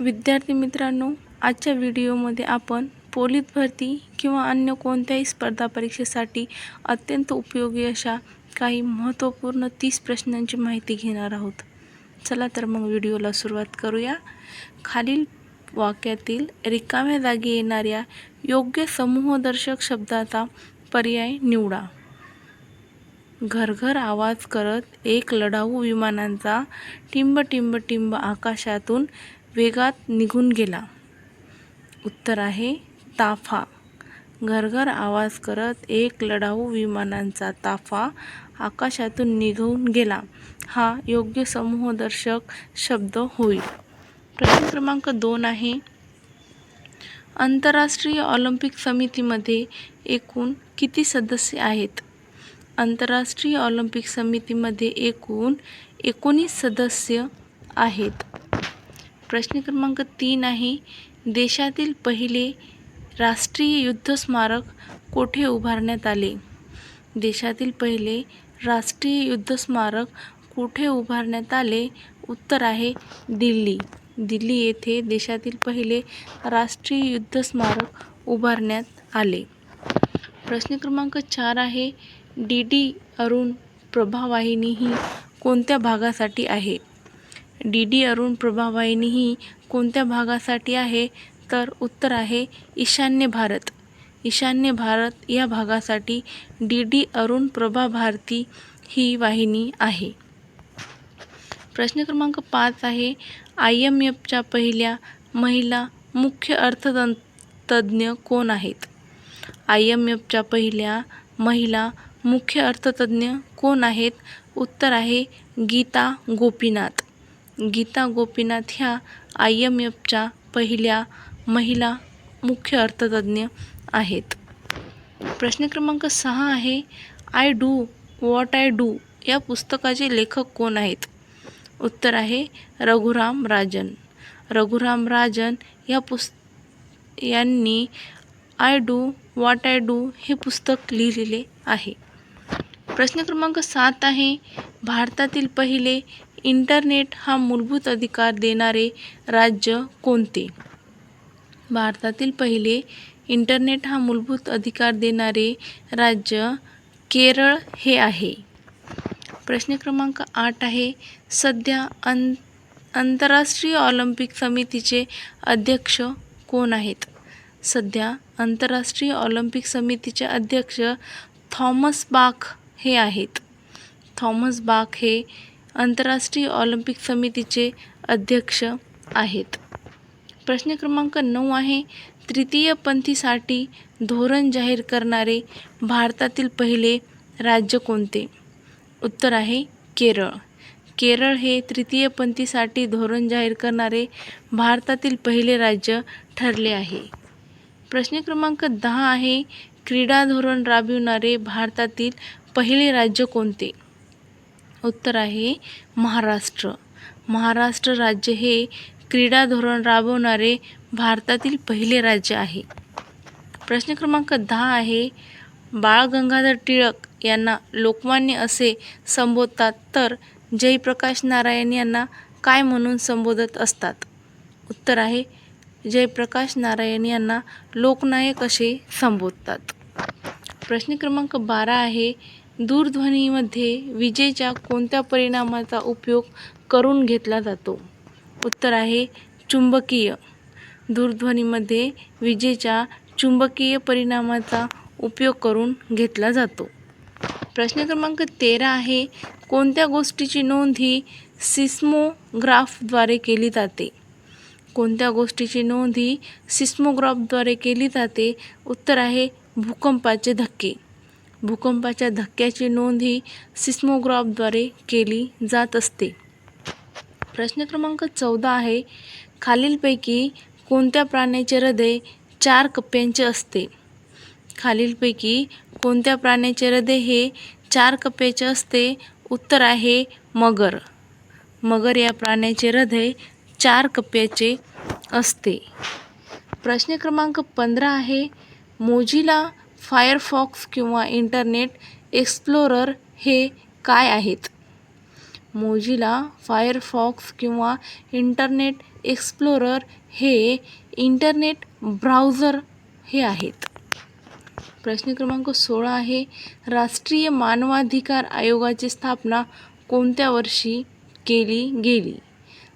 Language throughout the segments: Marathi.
विद्यार्थी मित्रांनो आजच्या व्हिडिओमध्ये आपण पोलीस भरती किंवा अन्य कोणत्याही स्पर्धा परीक्षेसाठी अत्यंत उपयोगी अशा काही महत्त्वपूर्ण तीस प्रश्नांची माहिती घेणार आहोत. चला तर मग व्हिडिओला सुरुवात करूया. खालील वाक्यातील रिकाम्या जागी येणाऱ्या योग्य समूहदर्शक शब्दाचा पर्याय निवडा. घरघर आवाज करत एक लढाऊ विमानांचा टिंब टिंब टिंब आकाशातून वेगात निघून गेला. उत्तर आहे ताफा. घरघर आवाज करत एक लढाऊ विमानांचा ताफा आकाशातून निघून गेला. हा योग्य समूहदर्शक शब्द होईल. प्रश्न क्रमांक दोन आहे आंतरराष्ट्रीय ऑलिम्पिक समितीमध्ये एकूण किती सदस्य आहेत? आंतरराष्ट्रीय ऑलिम्पिक समितीमध्ये एकूण एकोणीस सदस्य आहेत. प्रश्न क्रमांक तीन आहे देशातील पहिले राष्ट्रीय युद्ध स्मारक कोठे उभारण्यात आले? देशातील पहिले राष्ट्रीय युद्ध स्मारक कुठे उभारण्यात आले? उत्तर आहे दिल्ली. दिल्ली येथे देशातील पहिले राष्ट्रीय युद्ध स्मारक उभारण्यात आले. प्रश्न क्रमांक चार आहे डी डी अरुण प्रभावाहिनी ही कोणत्या भागासाठी आहे? डी डी अरुण प्रभावाहिनी ही कोणत्या भागासाठी आहे? तर उत्तर आहे ईशान्य भारत. ईशान्य भारत या भागासाठी डी डी अरुण प्रभा भारती ही वाहिनी आहे. प्रश्न क्रमांक पाच आहे आय एम एफच्या पहिल्या महिला मुख्य अर्थतं तज्ज्ञ कोण आहेत? आय एम एफच्या पहिल्या महिला मुख्य अर्थतज्ज्ञ कोण आहेत? उत्तर आहे गीता गोपीनाथ. गीता गोपीनाथ ह्या आय एम एफच्या पहिल्या महिला मुख्य अर्थतज्ज्ञ आहेत. प्रश्न क्रमांक सहा आहे I do what I do या पुस्तकाचे लेखक कोण आहेत? उत्तर आहे रघुराम राजन. रघुराम राजन या पुस् यांनी I do what I do हे पुस्तक लिहिलेले आहे. प्रश्न क्रमांक सात आहे भारतातील पहिले इंटरनेट हा मूलभूत अधिकार देणारे राज्य कोणते? भारतातील पहिले इंटरनेट हा मूलभूत अधिकार देणारे राज्य केरळ हे आहे. प्रश्न क्रमांक आठ आहे. सध्या अं आंतरराष्ट्रीय ऑलिम्पिक समितीचे अध्यक्ष कोण आहेत? सध्या आंतरराष्ट्रीय ऑलिम्पिक समितीचे अध्यक्ष थॉमस बाख हे आहेत. थॉमस बाख हे आंतरराष्ट्रीय ऑलिम्पिक समितीचे अध्यक्ष आहेत. प्रश्न क्रमांक नऊ आहे तृतीयपंथीसाठी धोरण जाहीर करणारे भारतातील पहिले राज्य कोणते? उत्तर आहे केरळ. केरळ हे तृतीयपंथीसाठी धोरण जाहीर करणारे भारतातील पहिले राज्य ठरले आहे. प्रश्न क्रमांक दहा आहे क्रीडा धोरण राबविणारे भारतातील पहिले राज्य कोणते? उत्तर आहे महाराष्ट्र. महाराष्ट्र राज्य हे क्रीडा धोरण राबवणारे भारतातील पहिले राज्य आहे. प्रश्न क्रमांक दहा आहे बाळ गंगाधर टिळक यांना लोकमान्य असे संबोधतात तर जयप्रकाश नारायण यांना काय म्हणून संबोधत असतात? उत्तर आहे जयप्रकाश नारायण यांना लोकनायक असे संबोधतात. प्रश्न क्रमांक बारा आहे दूरध्वनीमध्ये विजेच्या कोणत्या परिणामाचा उपयोग करून घेतला जातो? उत्तर आहे चुंबकीय. दूरध्वनीमध्ये विजेच्या चुंबकीय परिणामाचा उपयोग करून घेतला जातो. प्रश्न क्रमांक तेरा आहे कोणत्या गोष्टीची नोंद ही सिस्मोग्राफद्वारे केली जाते? कोणत्या गोष्टीची नोंद ही सिस्मोग्राफद्वारे केली जाते? उत्तर आहे भूकंपाचे धक्के. भूकंपाच्या धक्क्याची नोंद ही सिस्मोग्राफद्वारे केली जात असते. प्रश्न क्रमांक चौदा आहे खालीलपैकी कोणत्या प्राण्याचे हृदय चार कप्प्यांचे असते? खालीलपैकी कोणत्या प्राण्याचे हृदय हे चार कप्प्याचे असते? उत्तर आहे मगर. मगर या प्राण्याचे हृदय चार कप्प्याचे असते. प्रश्न क्रमांक पंधरा आहे मोजीला फायरफॉक्स किंवा इंटरनेट एक्सप्लोरर हे काय आहेत? मोझिला फायरफॉक्स किंवा इंटरनेट एक्सप्लोरर हे इंटरनेट ब्राउझर हे आहेत. प्रश्न क्रमांक सोळा आहे राष्ट्रीय मानवाधिकार आयोगाची स्थापना कोणत्या वर्षी केली गेली?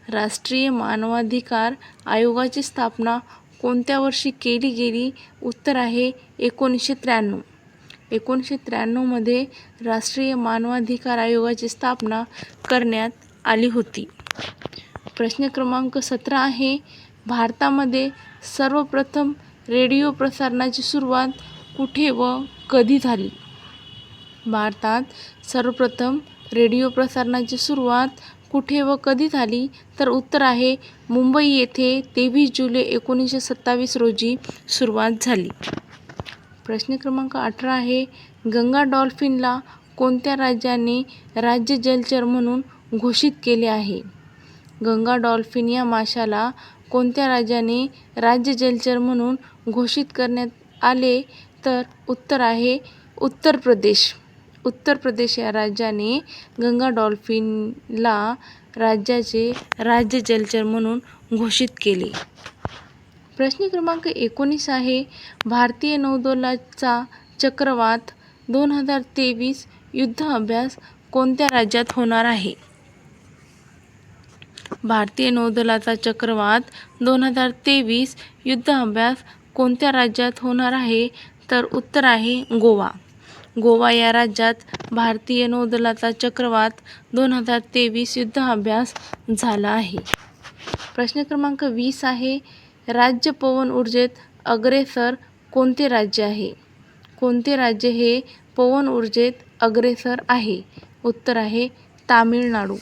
राष्ट्रीय मानवाधिकार आयोगाची स्थापना कोणत्या वर्षी केली गेली? उत्तर आहे एकोणीसशे त्र्याण्णव. एकोणीसशे त्र्याण्णवमध्ये राष्ट्रीय मानवाधिकार आयोगाची स्थापना करण्यात आली होती. प्रश्न क्रमांक सतरा आहे भारतामध्ये सर्वप्रथम रेडिओ प्रसारणाची सुरुवात कुठे व कधी झाली? भारतात सर्वप्रथम रेडिओ प्रसारणाची सुरुवात कुठे व कधी झाली? तर उत्तर आहे मुंबई येथे तेवीस जुलै एकोणीसशे सत्तावीस रोजी सुरुवात झाली. प्रश्न क्रमांक अठरा आहे गंगा डॉल्फिनला कोणत्या राज्याने राज्य जलचर म्हणून घोषित केले आहे? गंगा डॉल्फिन या माशाला कोणत्या राज्याने राज्य जलचर म्हणून घोषित करण्यात आले? तर उत्तर आहे उत्तर प्रदेश. उत्तर प्रदेश या राज्याने गंगा डॉल्फिनला राज्याचे राज्य जलचर म्हणून घोषित केले. प्रश्न क्रमांक एकोणीस आहे भारतीय नौदलाचा चक्रवात दोन हजार तेवीस युद्ध अभ्यास कोणत्या राज्यात होणार आहे? भारतीय नौदलाचा चक्रवात दोन हजार तेवीस युद्ध अभ्यास कोणत्या राज्यात होणार आहे? तर उत्तर आहे गोवा. गोवा या राज्यात भारतीय नौदलाचा चक्रवात दोन हजार तेवीस युद्ध अभ्यास झाला आहे. प्रश्न क्रमांक वीस आहे राज्य पवन ऊर्जेत अग्रेसर कोणते राज्य आहे? कोणते राज्य हे पवन ऊर्जेत अग्रेसर आहे? उत्तर आहे तामिळनाडू.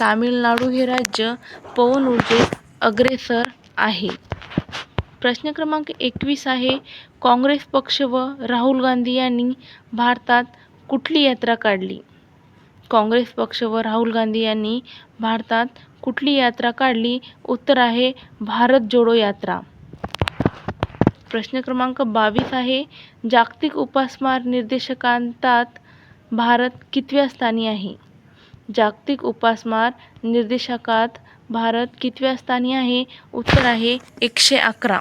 तामिळनाडू हे राज्य पवन ऊर्जेत अग्रेसर आहे. प्रश्न क्रमांक एकवीस आहे. काँग्रेस पक्ष व राहुल गांधी यांनी भारतात कुठली यात्रा काढली? काँग्रेस पक्ष व राहुल गांधी यांनी भारतात कुठली यात्रा काढली? उत्तर आहे, भारत जोडो यात्रा. प्रश्न क्रमांक बावीस आहे. जागतिक उपासमार निर्देशकांतात भारत कितव्या स्थानी आहे? जागतिक उपासमार निर्देशाकात भारत कितव्या स्थानी आहे? उत्तर आहे एकशे अकरा.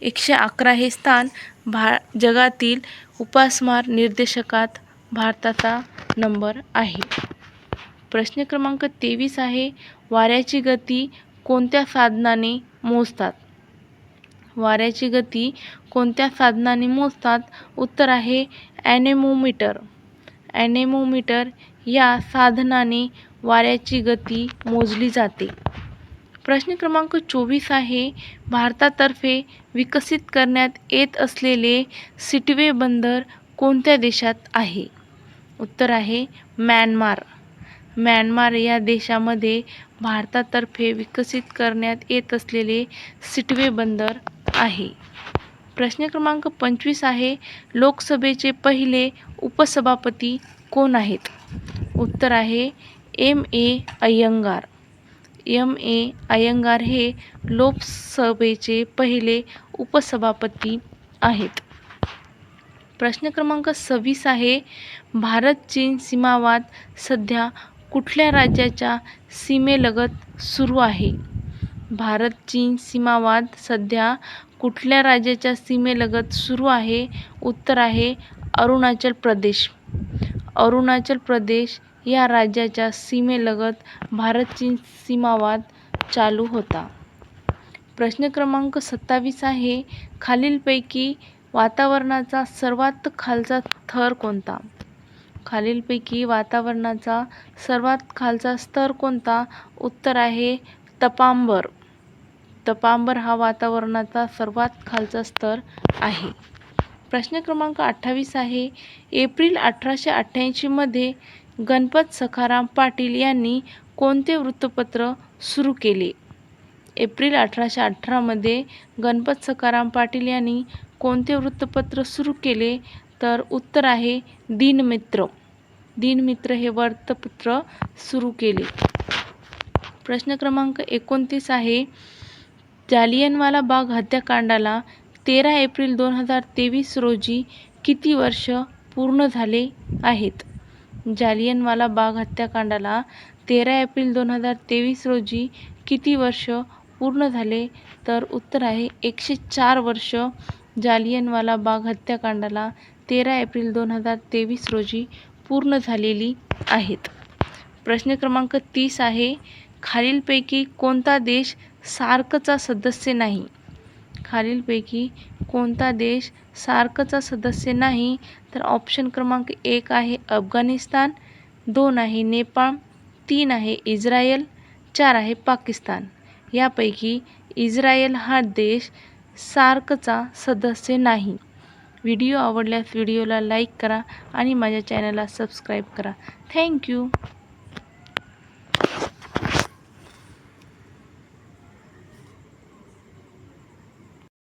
एकशे अकरा हे स्थान भा जगातील उपासमार निर्देशकात भारताचा नंबर आहे. प्रश्न क्रमांक तेवीस आहे वाऱ्याची गती कोणत्या साधनाने मोजतात? वाऱ्याची गती कोणत्या साधनाने मोजतात? उत्तर आहे ॲनेमोमीटर. ॲनेमोमीटर या साधनाने वाऱ्याची गती मोजली जाते. प्रश्न क्रमांक चोवीस आहे भारतातर्फे विकसित करण्यात येत असलेले सिटवे बंदर कोणत्या देशात आहे? उत्तर आहे म्यानमार. म्यानमार या देशामध्ये भारतातर्फे विकसित करण्यात येत असलेले सिटवे बंदर आहे. प्रश्न क्रमांक पंचवीस आहे लोकसभेचे पहिले उपसभापती कोण आहेत? उत्तर आहे M A Ayyangar. M A Ayyangar हे लोकसभेचे पहिले उपसभापती आहेत. प्रश्न क्रमांक सव्वीस आहे भारत चीन सीमावाद सध्या कुठल्या राज्याच्या सीमेलगत सुरू आहे? भारत चीन सीमावाद सध्या कुठल्या राज्याच्या सीमेलगत सुरू आहे? उत्तर आहे अरुणाचल प्रदेश. अरुणाचल प्रदेश या राज्याच्या सीमेलगत भारत चीन सीमावाद चालू होता. प्रश्न क्रमांक सत्तावीस आहे खालीलपैकी वातावरणाचा सर्वात खालचा थर कोणता? खालीलपैकी वातावरणाचा सर्वात खालचा स्तर कोणता? उत्तर आहे तपांबर. तपांबर हा वातावरणाचा सर्वात खालचा स्तर आहे. प्रश्न क्रमांक अठ्ठावीस आहे एप्रिल अठराशे अठ्ठ्याऐंशीमध्ये गणपत सखाराम पाटील यांनी कोणते वृत्तपत्र सुरू केले? एप्रिल अठराशे अठरामध्ये गणपत सखाराम पाटील यांनी कोणते वृत्तपत्र सुरू केले? तर उत्तर आहे दिनमित्र. दिनमित्र हे वृत्तपत्र सुरू केले. प्रश्न क्रमांक एकोणतीस आहे जालियनवाला बाग हत्याकांडाला तेरा एप्रिल दोन हजार तेवीस रोजी किती वर्ष पूर्ण झाले आहेत? जालियनवाला बाग हत्याकांडाला तेरा एप्रिल दोन हजार तेवीस रोजी किती वर्ष पूर्ण झाले? तर उत्तर आहे एकशे चार वर्ष जालियनवाला बाग हत्याकांडाला तेरा एप्रिल दोन हजार तेवीस रोजी पूर्ण झालेली आहेत. प्रश्न क्रमांक तीस आहे खालीलपैकी कोणता देश सार्कचा सदस्य नाही? खालीलपैकी कोणता देश सार्कचा सदस्य नाही तर ऑप्शन क्रमांक एक आहे अफगाणिस्तान दोन आहे नेपाळ तीन आहे इज्रायल चार आहे पाकिस्तान. यापैकी इज्रायल हा देश सार्कचा सदस्य नाही. व्हिडिओ आवडल्यास व्हिडिओला लाईक करा आणि माझ्या चॅनलला सबस्क्राईब करा. थँक्यू.